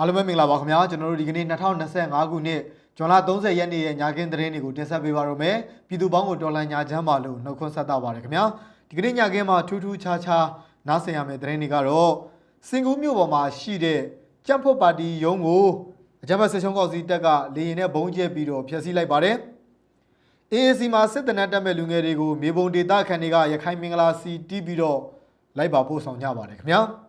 အားလုံးပဲမင်္ဂလာပါခင်ဗျာကျွန်တော်တို့ဒီကနေ့2025ခုနှစ်ဇွန်လ30ရက်နေ့ရဲ့ညကင်းသတင်းတွေကိုတင်ဆက်ပေးပါရမယ်ပြည်သူပေါင်းကိုတော်လှန်ညာချမ်းပါလို့နှုတ်ခွန်းဆက်တာပါတယ်ခင်ဗျာဒီကနေ့ညကင်းမှာထူးထူးခြားခြားနားဆင်ရမယ့်သတင်းတွေကတော့စင်ကူးမြို့ပေါ်မှာရှိတဲ့ကြက်ဖို့ပါတီရုံးကိုအကြမ်းဖက်စစ်ရှုံးကောက်စီတပ်ကလေရင်နဲ့ဘုံကျဲပြီးတော့ဖျက်ဆီးလိုက်ပါတယ် AAC မှာစစ်တနတ်တက်မဲ့လူငယ်တွေကိုမြေပုံဒေသခံတွေကရခိုင်မင်္ဂလာစီတီးပြီးတော့လိုက်ပါပို့ဆောင်ကြပါတယ်ခင်ဗျာ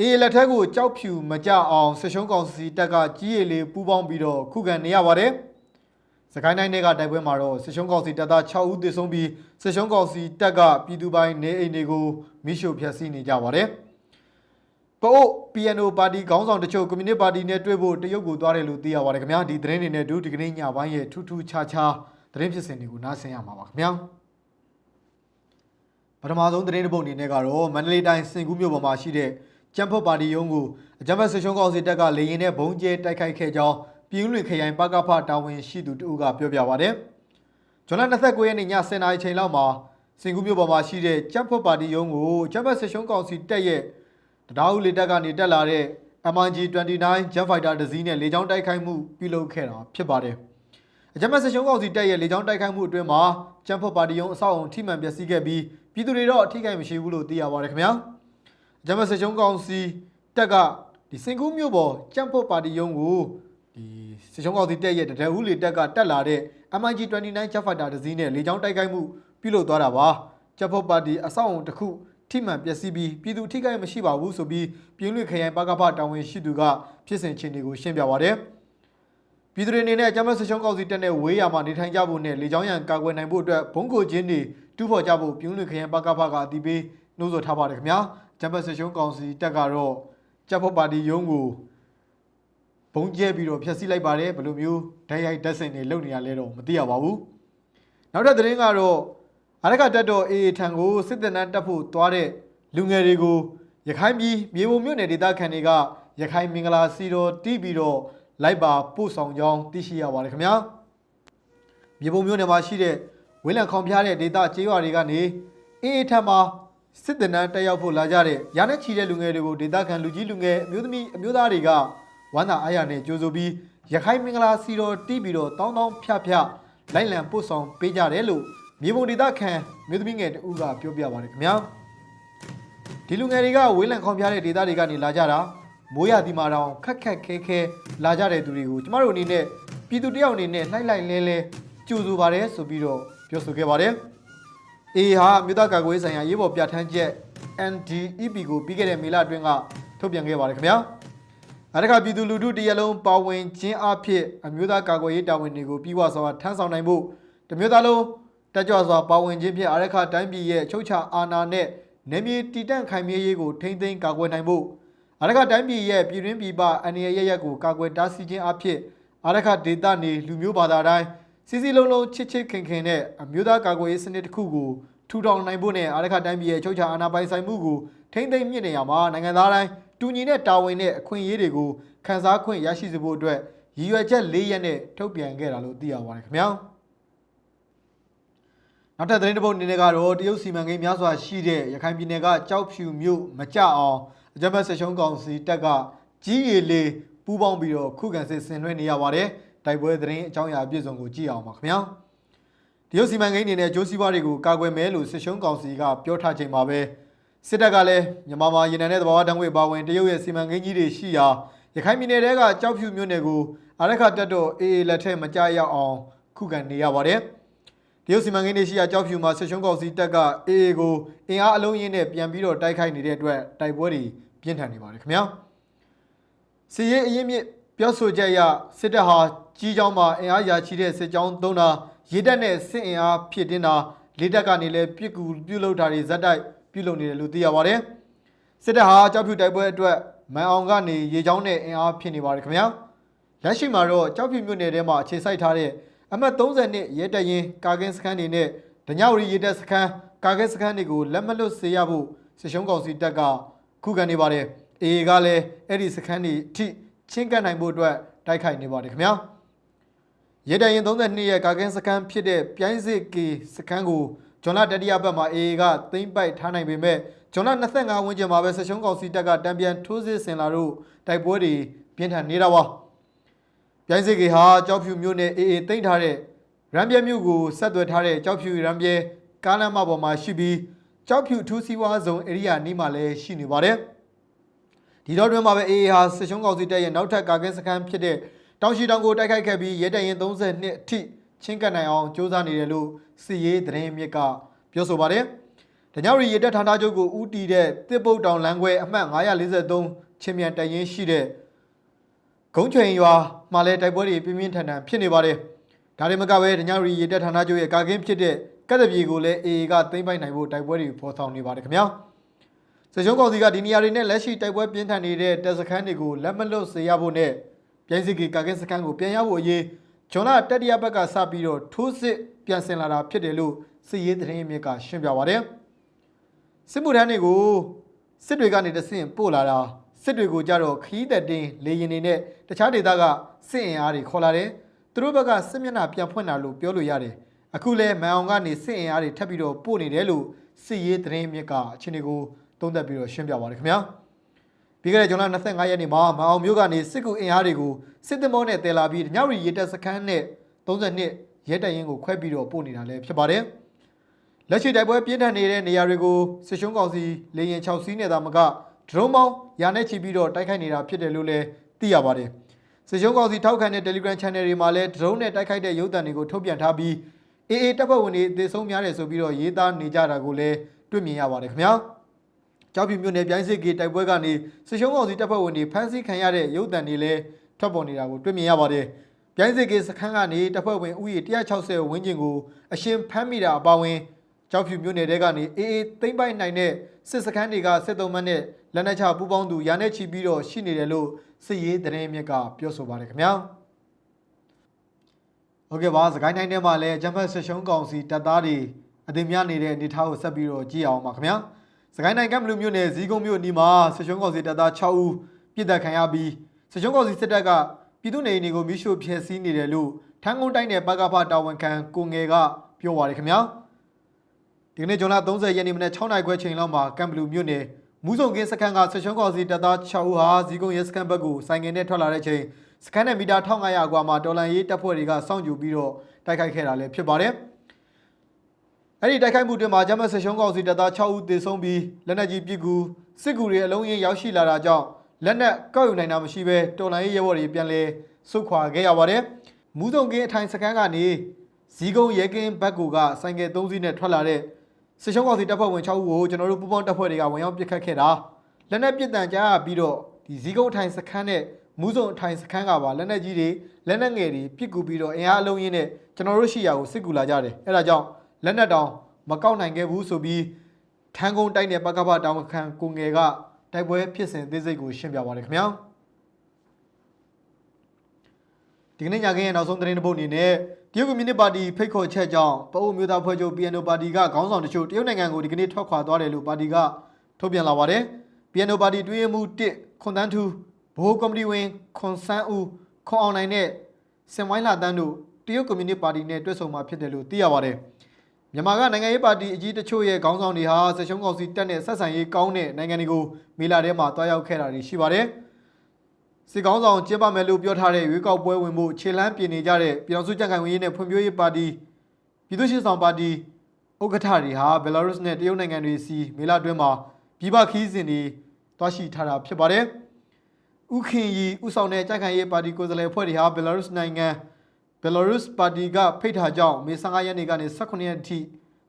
အေးလက်ထက်ကိုကြောက်ဖြူမကြအောင်ဆစ်ရှုံးကောင်စီတပ်ကကြီးရည်လေးပူးပေါင်းပြီးတော့ခုခံနေရပါတယ်။စကိုင်းတိုင်းတွေကတိုက်ပွဲမှာတော့ဆစ်ရှုံးကောင်စီတပ်သား6ဦးသေဆုံးပြီးဆစ်ရှုံးကောင်စီတပ်ကပြည်သူပိုင်းနေအိမ်တွေကိုမိရှုဖျက်ဆီးနေကြပါတယ်။ပအို့ PNO ပါတီခေါင်းဆောင်တချို့ကွန်မြူနစ်ပါတီနဲ့တွေ့ဖို့တရုတ်ကိုသွားတယ်လို့သိရပါတယ်ခင်ဗျာဒီသတင်းတွေနဲ့ဒုဒီကနေ့ညပိုင်းရဲ့ထူးထူးခြားခြားသတင်းဖြစ်စဉ်တွေကိုနားဆင်ရမှာပါခင်ဗျာပထမဆုံးသတင်းတစ်ပုဒ်အနေနဲ့ကတော့မန္တလေးတိုင်းစင်ကူးမြို့ပေါ်မှာရှိတဲ့ ကျန်းဖတ်ပါတီရုံးကိုအကြမ်းဖက်ဆစ်ရှုံးကောင်စီတပ်ကလေရင်နဲ့ဘုံကျဲတိုက်ခိုက်ခဲ့ကြောင်းပြည်ဦးလွင်ခရိုင်ပကဖတာဝန်ရှိသူတဦးကပြောပြပါဗျ။ဇွန်လ29ရက်နေ့ည10:00နာရီချိန်လောက်မှာစင်ကူးမြို့ပေါ်မှာရှိတဲ့ကျန်းဖတ်ပါတီရုံးကိုအကြမ်းဖက်ဆစ်ရှုံးကောင်စီတပ်ရဲ့တရားဥလေတပ်ကနေတက်လာတဲ့ MNG29 Jet Fighter တစ်စီးနဲ့လေကြောင်းတိုက်ခိုက်မှုပြုလုပ်ခဲ့တာဖြစ်ပါတယ်။အကြမ်းဖက်ဆစ်ရှုံးကောင်စီတပ်ရဲ့လေကြောင်းတိုက်ခိုက်မှုအတွင်းမှာကျန်းဖတ်ပါတီရုံးအဆောက်အုံထိမှန်ပျက်စီးခဲ့ပြီးပြည်သူတွေတော့အထိခိုက်မရှိဘူးလို့သိရပါတယ်ခင်ဗျာ။ ဂျမတ်စချုံကောင်စီတက်ကဒီစင်ကူးမြို့ပေါ်ကြံ့ဖို့ပါတီရုံးကိုဒီစချုံကောင်စီတက်ရဲ့တရဟူးလေတက်ကတက်လာတဲ့ MIG29 Jet Fighter တစ်စီးနဲ့လေကြောင်းတိုက်ခိုက်မှုပြုလုပ်သွားတာပါကြံ့ဖို့ပါတီအဆောက်အုံတစ်ခုထိမှန်ပျက်စီးပြီးပြည်သူထိခိုက်မရှိပါဘူးဆိုပြီးပြင်းလွင့်ခရိုင်ပကဖတာဝန်ရှိသူကဖြစ်စဉ်ချင်းတွေကိုရှင်းပြပါတယ်ပြည်သူတွေအနေနဲ့ဂျမတ်စချုံကောင်စီတက်နဲ့ဝေးရမှာနေထိုင်ကြဖို့နဲ့လေကြောင်းရန်ကာကွယ်နိုင်ဖို့အတွက်ဘုံကိုချင်းတွေတူးဖော်ကြဖို့ပြင်းလွင့်ခရိုင်ပကဖကအတီးပေးနှိုးဆော်ထားပါတယ်ခင်ဗျာ ဂျမ်ဘတ်စစ်ရှုံးကောင်စီတက်ကတော့ကြက်ဖို့ပါတီရုံးကိုဘုံကျဲပြီးတော့ဖျက်ဆီးလိုက်ပါတယ်ဘယ်လိုမျိုးဓာတ်ရိုက်ဓာတ်စင်တွေလုပ်နေရလဲတော့မသိရပါဘူးနောက်ထပ်သတင်းကတော့အရကတက်တော်အေးထံကိုစစ်တပ်နဲ့တက်ဖို့သွားတဲ့လူငယ်တွေကိုရခိုင်ပြည်မြေပုံမြို့နယ်ဒေသခံတွေကရခိုင်မင်္ဂလာစီတော်တီးပြီးတော့လိုက်ပါပို့ဆောင်ကြောင်းသိရှိရပါတယ်ခင်ဗျာမြေပုံမြို့နယ်မှာရှိတဲ့ဝင်းလံခေါင်ဖျားတဲ့ဒေသကျေးရွာတွေကနေအေးအေးထံမှာ စစ်တနန်းတက်ရောက်ဖို့လာကြတဲ့ရာနဲ့ချီတဲ့လူငယ်တွေကိုဒေသခံလူကြီးလူငယ်အမျိုးသမီးအမျိုးသားတွေကဝမ်းသာအားရနဲ့ကြိုဆိုပြီးရခိုင်မင်္ဂလာစီတော်တီးပြီးတော့တောင်းတောင်းဖြဖြလိုက်လံပို့ဆောင်ပေးကြတယ်လို့မြေပုံဒေသခံအမျိုးသမီးငယ်တဦးကပြောပြပါတယ်ခင်ဗျာဒီလူငယ်တွေကဝေးလံခေါင်ပြတဲ့ဒေသတွေကနေလာကြတာမိုးရဒီမာတောင်ခက်ခက်ခဲခဲလာကြတဲ့သူတွေကိုကျမတို့အနေနဲ့ပြည်သူတယောက်အနေနဲ့လှိုက်လိုက်လဲလဲကြိုဆိုပါတယ်ဆိုပြီးတော့ပြောဆိုခဲ့ပါတယ် အေဟာမြို့သားကာကွယ်ရေးဆိုင်ရာရေးပေါ်ပြဋ္ဌာန်းချက် NDEP ကိုပြီးခဲ့တဲ့မေလအတွင်းကထုတ်ပြန်ခဲ့ပါတယ်ခင်ဗျာ။အဲဒါကပြည်သူလူထုတရက်လုံးပါဝင်ခြင်းအဖြစ်အမျိုးသားကာကွယ်ရေးတာဝန်တွေကိုပြီးဝစွာထမ်းဆောင်နိုင်ဖို့တမျိုးသားလုံးတက်ကြွစွာပါဝင်ခြင်းဖြင့်အရခတိုင်းပြည်ရဲ့ချုပ်ချအာဏာနဲ့နေမြေတည်တံ့ခိုင်မြဲရေးကိုထိမ့်သိမ်းကာကွယ်နိုင်ဖို့အရခတိုင်းပြည်ရဲ့ပြည်တွင်းပြည်ပအနေရရရက်ကိုကာကွယ်တားဆီးခြင်းအဖြစ်အရခဒေသနေလူမျိုးဘာသာတိုင်း စီစီလုံးလုံးချစ်ချစ်ခင်ခင်နဲ့အမျိုးသားကာကွယ်ရေးစနစ်တစ်ခုကိုထူထောင်နိုင်ဖို့နဲ့အာရခတိုင်းပြည်ရဲ့ချုပ်ချာအာဏာပိုင်ဆိုင်မှုကိုထိမ့်သိမ်းမြင့်နေရမှာနိုင်ငံသားတိုင်းတူညီတဲ့တာဝန်နဲ့အခွင့်အရေးတွေကိုခန်းစားခွင့်ရရှိစေဖို့အတွက်ရည်ရွယ်ချက်၄ရက်နဲ့ထုတ်ပြန်ခဲ့တာလို့သိရပါတယ်ခင်ဗျာနောက်ထပ်သတင်းတစ်ပုဒ်အနေနဲ့ကတော့တရုတ်စီမံကိန်းများစွာရှိတဲ့ရခိုင်ပြည်နယ်ကကြောက်ဖြူမြို့မကြအောင်အကြမ်းဖက်ဆက်ရှုံးကောင်စီတပ်ကကြီးရည်လေးပူးပေါင်းပြီးတော့ခုခံစစ်ဆင်နွှဲနေရပါတယ် တိုက်ပွဲသတင်းအကြောင်းအရာအပြည့်စုံကိုကြည့်အောင်ပါခင်ဗျာတရုတ်စီမံကိန်းအနေနဲ့အကျိုးစီးပွားတွေကိုကာကွယ်မယ်လို့စစ်ရှုံးကောင်စီကပြောထားချိန်မှာပဲစစ်တပ်ကလည်းမြန်မာမှာရေနံနဲ့သဘာဝဓာတ်ငွေ့ပါဝင်တရုတ်ရဲ့စီမံကိန်းကြီးတွေရှိရာရခိုင်ပြည်နယ်တဲကကြောက်ဖြူမြို့နယ်ကိုအရက်ခတက်တော့အေးအေးလက်ထက်မကြရောက်အောင်ခုခံနေရပါတယ်တရုတ်စီမံကိန်းတွေရှိရာကြောက်ဖြူမှာစစ်ရှုံးကောင်စီတပ်ကအေးအေးကိုအင်အားအလုံးရင်းနဲ့ပြန်ပြီးတော့တိုက်ခိုက်နေတဲ့အတွက်တိုက်ပွဲတွေပြင်းထန်နေပါတယ်ခင်ဗျာစီရေးအရင်မြစ် ပြောဆိုချက်အရစစ်တပ်ဟာကြီးကြောင်းမှာအင်အားရာချီတဲ့စစ်ကြောင်းသုံးတာရေတပ်နဲ့စစ်အင်အားဖြစ်တင်တာလေတပ်ကနေလည်းပြစ်ကူပြုတ်လုတာတွေဇက်တိုက်ပြုတ်လုနေတယ်လို့သိရပါတယ်စစ်တပ်ဟာကြောက်ဖြူတိုက်ပွဲအတွက်မန်အောင်ကနေရေကြောင်းနဲ့အင်အားဖြစ်နေပါတယ်ခင်ဗျာလက်ရှိမှာတော့ကြောက်ဖြူမြို့နယ်ထဲမှာအခြေစိုက်ထားတဲ့အမှတ်30နှစ်ရဲတပ်ရင်ကာကင်းစခန်းတွေနဲ့ဒညဝရီရဲတပ်စခန်းကာကင်းစခန်းတွေကိုလက်မလွတ်စေရဖို့စစ်ရှုံးကောင်စီတပ်ကခုခံနေပါတယ်အေအေကလည်းအဲ့ဒီစခန်းတွေအထိ ချင်းကပ်နိုင်ဖို့အတွက်တိုက်ခိုက်နေပါတယ်ခင်ဗျာရဲတိုင်ရင်32ရဲ့ကာကင်းစခန်းဖြစ်တဲ့ပြိုင်းစစ်ကေစခန်းကိုဂျွန်လတတိယဘက်မှာ AA ကသိမ်းပိုက်ထားနိုင်ပေမဲ့ဂျွန်လ25ဝန်းကျင်မှာပဲဆက်ရှုံးကောင်စီတပ်ကတံပြန်ထိုးစစ်ဆင်လာတော့တိုက်ပွဲတွေပြင်းထန်နေတာပါပြိုင်းစစ်ကေဟာကြောက်ဖြူမြို့နယ်အေအေတိမ့်ထားတဲ့ရမ်းပြဲမြို့ကိုဆက်သွယ်ထားတဲ့ကြောက်ဖြူရမ်းပြဲကားလမ်းမပေါ်မှာရှိပြီးကြောက်ဖြူထူးစီးပွားဇုံဧရိယာနီးမှာလည်းရှိနေပါတယ် ဒီတော့တွင်မှာပဲအေအေဟာစစ်ရှုံးကောင်စီတပ်ရဲ့နောက်ထပ်ကာကင်းစခန်းဖြစ်တဲ့တောင်ရှိတောင်ကိုတိုက်ခိုက်ခဲ့ပြီးရဲတပ်ရင်32အထိချင်းကပ်နိုင်အောင်စ조사နေတယ်လို့စစ်ရေးသတင်းမြစ်ကပြောဆိုပါတယ်။တညောရီရေတပ်ဌာနချုပ်ကိုဦးတည်တဲ့တစ်ပုတ်တောင်လမ်းခွဲအမှတ်943ချင်းမြန်တရင်ရှိတဲ့ဂုံးချွင်ရွာမှာလည်းတိုက်ပွဲတွေပြင်းပြင်းထန်ထန်ဖြစ်နေပါတယ်။ဒါတွေမကပဲတညောရီရေတပ်ဌာနချုပ်ရဲ့ကာကင်းဖြစ်တဲ့ကက်တပြေကိုလည်းအေအေကသိမ်းပိုက်နိုင်ဖို့တိုက်ပွဲတွေဖော်ဆောင်နေပါတယ်ခင်ဗျာ။ စစ်ရှုံးကောင်စီကဒီနေရာတွေနဲ့လက်ရှိတိုက်ပွဲပြင်းထန်နေတဲ့တပ်စခန်းတွေကိုလက်မလွတ်စေရဖို့နဲ့ပြိုင်စစ်ကီကာကင်းစခန်းကိုပြန်ရဖို့အရေးဂျွန်လာတတိယဘက်ကစပြီးတော့ထိုးစစ်ပြန်ဆင်လာတာဖြစ်တယ်လို့စစ်ရေးသတင်းမြစ်ကရှင်းပြပါတယ်စစ်မှုထမ်းတွေကိုစစ်တွေကနေတဆင့်ပို့လာတာစစ်တွေကိုကြတော့ခီးသက်တင်လေရင်တွေနဲ့တခြားဒေသကစစ်အင်အားတွေခေါ်လာတယ်သူတို့ဘက်ကစစ်မျက်နှာပြန်ဖွင့်တာလို့ပြောလို့ရတယ်အခုလဲမန်အောင်ကနေစစ်အင်အားတွေထပ်ပြီးတော့ပို့နေတယ်လို့စစ်ရေးသတင်းမြစ်ကအခြေအနေကို သုံးသပ်ပြီးတော့ရှင်းပြပါတယ်ခင်ဗျာပြီးခဲ့တဲ့ဇွန်လ25ရက်နေ့မှာမအောင်မျိုးကနေစစ်ကူအင်အားတွေကိုစစ်သင်္ဘောနဲ့တည်လာပြီးညောင်ရီရေတပ်စခန်းနဲ့32ရဲတပ်ရင်းကိုခွဲပြီးတော့ပို့နေတာလည်းဖြစ်ပါတယ်။လက်ရှိတိုက်ပွဲပြင်းထန်နေတဲ့နေရာတွေကိုစစ်ရှုံးကောင်စီလေရင်6စီးနဲ့သာမကဒရုန်းပေါင်းရာနဲ့ချီပြီးတော့တိုက်ခိုက်နေတာဖြစ်တယ်လို့လည်းသိရပါတယ်။စစ်ရှုံးကောင်စီထောက်ခံတဲ့ Telegram Channel တွေမှာလည်းဒရုန်းနဲ့တိုက်ခိုက်တဲ့ရုပ်သံတွေကိုထုတ်ပြန်ထားပြီး AA တပ်ဖွဲ့ဝင်တွေအသေးဆုံးများတယ်ဆိုပြီးတော့ရေးသားနေကြတာကိုလည်းတွေ့မြင်ရပါတယ်ခင်ဗျာ။ ကြောက်ပြူမြို့နယ်ပြိုင်းစစ်ကေတိုက်ပွဲကနေစစ်ရှုံးကောင်စီတပ်ဖွဲ့ဝင်တွေဖမ်းဆီးခံရတဲ့ရုပ်တံတွေလည်းထွက်ပေါ်နေတာကိုတွေ့မြင်ရပါတယ်။ပြိုင်းစစ်ကေစခန်းကနေတပ်ဖွဲ့ဝင်ဥယျာဉ်160ဝန်းကျင်ကိုအရှင်ဖမ်းမိတာအပါအဝင်ကြောက်ဖြူမြို့နယ်တဲကနေအေးအေးသိမ့်ပိုက်နိုင်တဲ့စစ်စခန်းတွေကစစ်သုံးမန်းနဲ့လက်နက်ချပူးပေါင်းသူရာနဲ့ချီပြီးတော့ရှိနေတယ်လို့စစ်ရေးသတင်းမြစ်ကပြောဆိုပါတယ်ခင်ဗျာ။ဟုတ်ကဲ့ပါစကိုင်းတိုင်းထဲမှာလည်းဂျမ်ဖတ်ဆစ်ရှုံးကောင်စီတပ်သားတွေအသိများနေတဲ့အနေအထားကိုဆက်ပြီးတော့ကြည့်အောင်ပါခင်ဗျာ။ စကိုင်းတိုင်းကမ်ဘလူမြို့နယ်ဇီးကုန်းမြို့အနီးမှာဆစ်ရှုံးကောင်စီတပ်သား6ဦးပြစ်ဒဏ်ခံရပြီးဆစ်ရှုံးကောင်စီစစ်တပ်ကပြည်သူနေအိမ်တွေကိုမိရှို့ဖျက်ဆီးနေတယ်လို့ထန်းကုန်းတိုင်းနယ်ပကဖတာဝန်ခံကိုငယ်ကပြောပါတယ်ခင်ဗျာ။ဒီကနေ့ဇွန်လ30ရက်နေ့မနက်6နာရီခွဲချိန်လောက်မှာကမ်ဘလူမြို့နယ်မူးစုံကင်းစခန်းကဆစ်ရှုံးကောင်စီတပ်သား6ဦးဟာဇီးကုန်းရဲစခန်းဘက်ကိုဆိုင်ငယ်နဲ့ထွက်လာတဲ့ချိန်စခန်းနဲ့မီတာ1500အကွာမှာတော်လန်ရေးတပ်ဖွဲ့တွေကစောင့်ကြည့်ပြီးတော့တိုက်ခိုက်ခဲ့တာလည်းဖြစ်ပါတယ်။ အဲ့ဒီတိုက်ခိုက်မှုတွင်မှာဂျမတ်ဆရှုံးကောင်စီတပ်သား6ဦးသေဆုံးပြီးလက်နက်ကြီးပစ်ကူစစ်ကူတွေအလုံးရင်းရောက်ရှိလာတာကြောင့်လက်နက်ကောက်ယူနိုင်တာမရှိဘဲတော်လိုင်းရေးရဲဘော်တွေပြန်လဲဆုတ်ခွာခဲ့ရပါတယ်။မူးစုံကင်းအထိုင်စခန်းကနေဇီးကုန်းရဲကင်းဘက်ကူကဆိုင်ကယ်3စီးနဲ့ထွက်လာတဲ့ဆရှုံးကောင်စီတပ်ဖွဲ့ဝင်6ဦးကိုကျွန်တော်တို့ပူးပေါင်းတပ်ဖွဲ့တွေကဝင်ရောက်ပစ်ခတ်ခဲ့တာလက်နက်ပစ်တံကြားရပြီးတော့ဒီဇီးကုန်းအထိုင်စခန်းနဲ့မူးစုံအထိုင်စခန်းကပါလက်နက်ကြီးတွေလက်နက်ငယ်တွေပစ်ကူပြီးတော့အင်အားအလုံးရင်းနဲ့ကျွန်တော်တို့ရှိရာကိုစစ်ကူလာကြတယ်အဲ့ဒါကြောင့် လက်နက်တောင်မကောက်နိုင်ခဲ့ဘူးဆိုပြီးထန်းကုန်းတိုက်နယ်ပကပတောင်ခံကိုငယ်ကတိုက်ပွဲဖြစ်စဉ်အသေးစိတ်ကိုရှင်းပြပါတယ်ခင်ဗျာဒီကနေ့ညခင်းရဲ့နောက်ဆုံးသတင်းတစ်ပုဒ်အနေနဲ့တရုတ်ကွန်မြူနတီပါတီဖိတ်ခေါ်ချက်ကြောင့်ပအိုးမျိုးသားဖွဲ့ချုပ် PNO ပါတီကခေါင်းဆောင်တချို့တရုတ်နိုင်ငံကိုဒီကနေ့ထွက်ခွာသွားတယ်လို့ပါတီကထုတ်ပြန်လာပါတယ် PNO ပါတီတွင်းရေးမှု1ခွန်တန်းထူဘိုးကော်မတီဝင်ခွန်ဆန်းဦးခွန်အောင်နိုင်နဲ့စင်ဝိုင်းလာတန်းတို့တရုတ်ကွန်မြူနတီပါတီနဲ့တွေ့ဆုံမှာဖြစ်တယ်လို့သိရပါတယ် မြန်မာကနိုင်ငံရေးပါတီအကြီးတချို့ရဲ့ခေါင်းဆောင်တွေဟာဆက်ရှုံးကောင်စီတက်တဲ့ဆက်ဆံရေးကောင်းတဲ့နိုင်ငံတွေကိုမေလာထဲမှာတွားရောက်ခဲ့တာတွေရှိပါတယ်။စစ်ကောင်းဆောင်ကျင်းပမယ်လို့ပြောထားတဲ့ရွေးကောက်ပွဲဝင်မှုခြေလှမ်းပြင်နေကြတဲ့ပြည်တော်စုကြံ့ခိုင်ရေးနဲ့ဖွံ့ဖြိုးရေးပါတီပြည်သူ့ရှေ့ဆောင်ပါတီဥက္ကဋ္ဌတွေဟာဘယ်လာရုစ်နဲ့တရုတ်နိုင်ငံတွေစီမေလာတွင်းမှာပြည်ပခီးစဉ်တွေတွားရှိထားတာဖြစ်ပါတယ်။ဥခင်ရီဥဆောင်တဲ့ကြံ့ခိုင်ရေးပါတီကိုယ်စားလှယ်အဖွဲ့တွေဟာဘယ်လာရုစ်နိုင်ငံ ဘယ်လာရုစ်ပါတီကဖိတ်ထားကြောင်းမေ15ရက်နေ့ကနေ18ရက်အထိ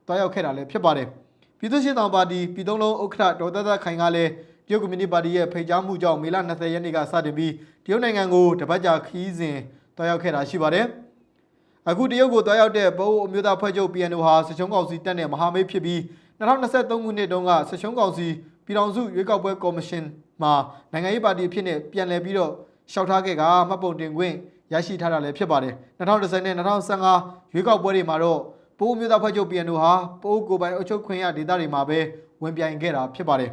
တွားရောက်ခဲ့တာလည်းဖြစ်ပါတယ်။ပြည်သူ့ရှင်းဆောင်ပါတီပြည်သုံးလုံးဥက္ကဋ္ဌဒေါ်သက်သက်ခိုင်ကလည်းတရုတ်ကွန်မြူနတီပါတီရဲ့ဖိတ်ကြားမှုကြောင့်မေလ20ရက်နေ့ကစတင်ပြီးတရုတ်နိုင်ငံကိုတပတ်ကြာခီးစဉ်တွားရောက်ခဲ့တာရှိပါတယ်။အခုတရုတ်ကိုတွားရောက်တဲ့ပအိုးအမျိုးသားဖွဲ့ချုပ် PNO ဟာစချုံကောင်စီတက်တဲ့မဟာမိတ်ဖြစ်ပြီး2023ခုနှစ်တုန်းကစချုံကောင်စီပြည်ထောင်စုရွေးကောက်ပွဲကော်မရှင်မှာနိုင်ငံရေးပါတီအဖြစ်နဲ့ပြန်လည်ပြီးတော့ရှောက်ထားခဲ့ကမှတ်ပုံတင်ခွင့် ရရှိထားတာလည်းဖြစ်ပါတယ်2010နဲ့2015ရွေးကောက်ပွဲတွေမှာတော့ပိုးမျိုးသားဖွဲ့ချုပ် PNO ဟာပိုးကိုယ်ပိုင်အုပ်ချုပ်ခွင့်ရဒေသတွေမှာပဲဝင်ပြိုင်ခဲ့တာဖြစ်ပါတယ်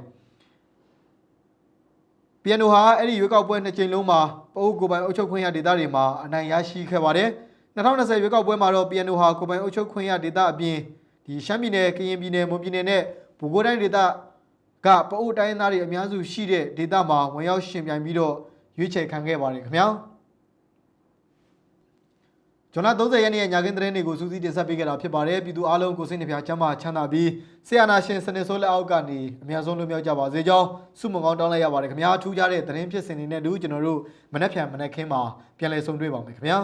PNO ဟာအဲ့ဒီရွေးကောက်ပွဲနှစ်ကြိမ်လုံးမှာပိုးကိုယ်ပိုင်အုပ်ချုပ်ခွင့်ရဒေသတွေမှာအနိုင်ရရှိခဲ့ပါတယ်2020ရွေးကောက်ပွဲမှာတော့ PNO ဟာကိုယ်ပိုင်အုပ်ချုပ်ခွင့်ရဒေသအပြင်ဒီရှမ်းပြည်နယ်ကရင်ပြည်နယ်မွန်ပြည်နယ်နဲ့ဘူကိုးတိုင်းဒေသကပအိုးတိုင်းသားတွေအများစုရှိတဲ့ဒေသမှာဝင်ရောက်ရှင်ပြိုင်ပြီးတော့ရွေးချယ်ခံခဲ့ပါတယ်ခင်ဗျာ ကျွန်တော်30ရက်နေ့ညခင်းသတင်းတွေကိုစူးစီးတင်ဆက်ပေးခဲ့တာဖြစ်ပါတယ်ပြည်သူအားလုံးကိုစိတ်နှပြချမ်းသာချမ်းသာပြီးဆရာနာရှင်စနစ်ဆိုးလက်အောက်ကနေအများဆုံးလွတ်မြောက်ကြပါစေကြောင်းဆုမွန်ကောင်းတောင်းလိုက်ရပါတယ်ခင်ဗျာထူးခြားတဲ့သတင်းဖြစ်စဉ်တွေနဲ့တူကျွန်တော်တို့မနေ့ဖြန်မနေ့ခင်းမှာပြန်လည်ဆုံတွေ့ပါမယ်ခင်ဗျာ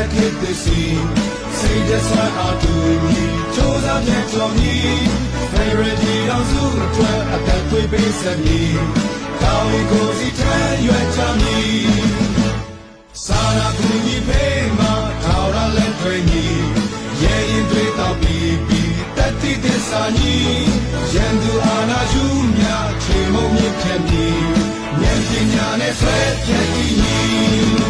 အနာဂတ်ဖြစ်သည်စီစိတ်သက်သာအတူညီချိုးစားပြတ်တော်မီ Favorite တော်စုအတွက်အသက်သွေးပေးစမည်ကောင်းရီကိုစီထမ်းရွက်ချမည်စာနာကူညီပေးမှာထောက်ရလက်တွေညီရဲ့ရင်တွေတော့ပြီးပြီးတတိသစ္စာညီရန်သူအာနာယူမြချေမုံမြင့်ဖြတ်မည်ဉာဏ်ပညာနဲ့ဆွဲပြတ်ဤညီ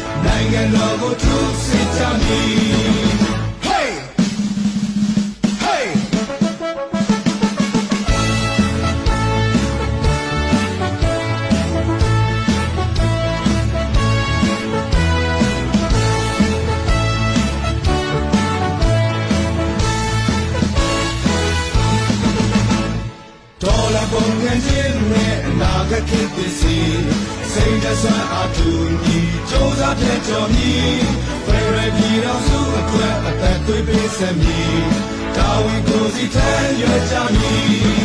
နိုင်ငံတော်ကိုထုစစ်ကြမည် Hey Hey ဒေါ်လာပုံငန်းချင်းနဲ့အနာဂတ်ဖြစ်သည် စီစိတ်သက်သာအတူညီစူးစမ်းပြတ်တော်မီဖရရပြည်တော်စုအတွက်အသက်သွေးပေးစမည်တာဝန်ကိုစီထမ်းရွက်ကြမည်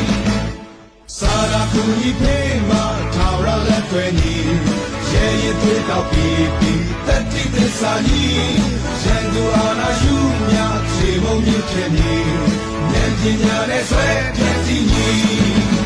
စာရာကူညီပေးမှာထာဝရလက်တွေညီရဲ့ရည်သွေးတော့ပြီးပြီးတတိသစ္စာညီရန်သူအာနာယူမြခြေမုံမြင့်ဖြစ်မည်ဉာဏ်ပညာနဲ့ဆွဲပြည့်စည်ညီ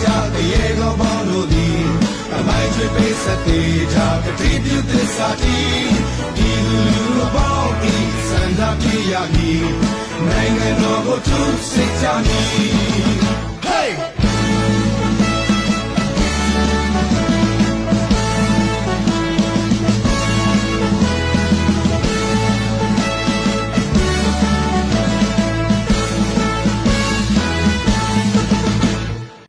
ကြတဲ့ရေကောင်းပေါင်းတို့သည်အမိုင်းချွေပေးစတဲ့ကြကတိပြုသစ္စာတီဒီလူလူအပေါင်းဤစံသာပြရမည်နိုင်ငံတော်ကိုသူစစ်ကြမည် Hey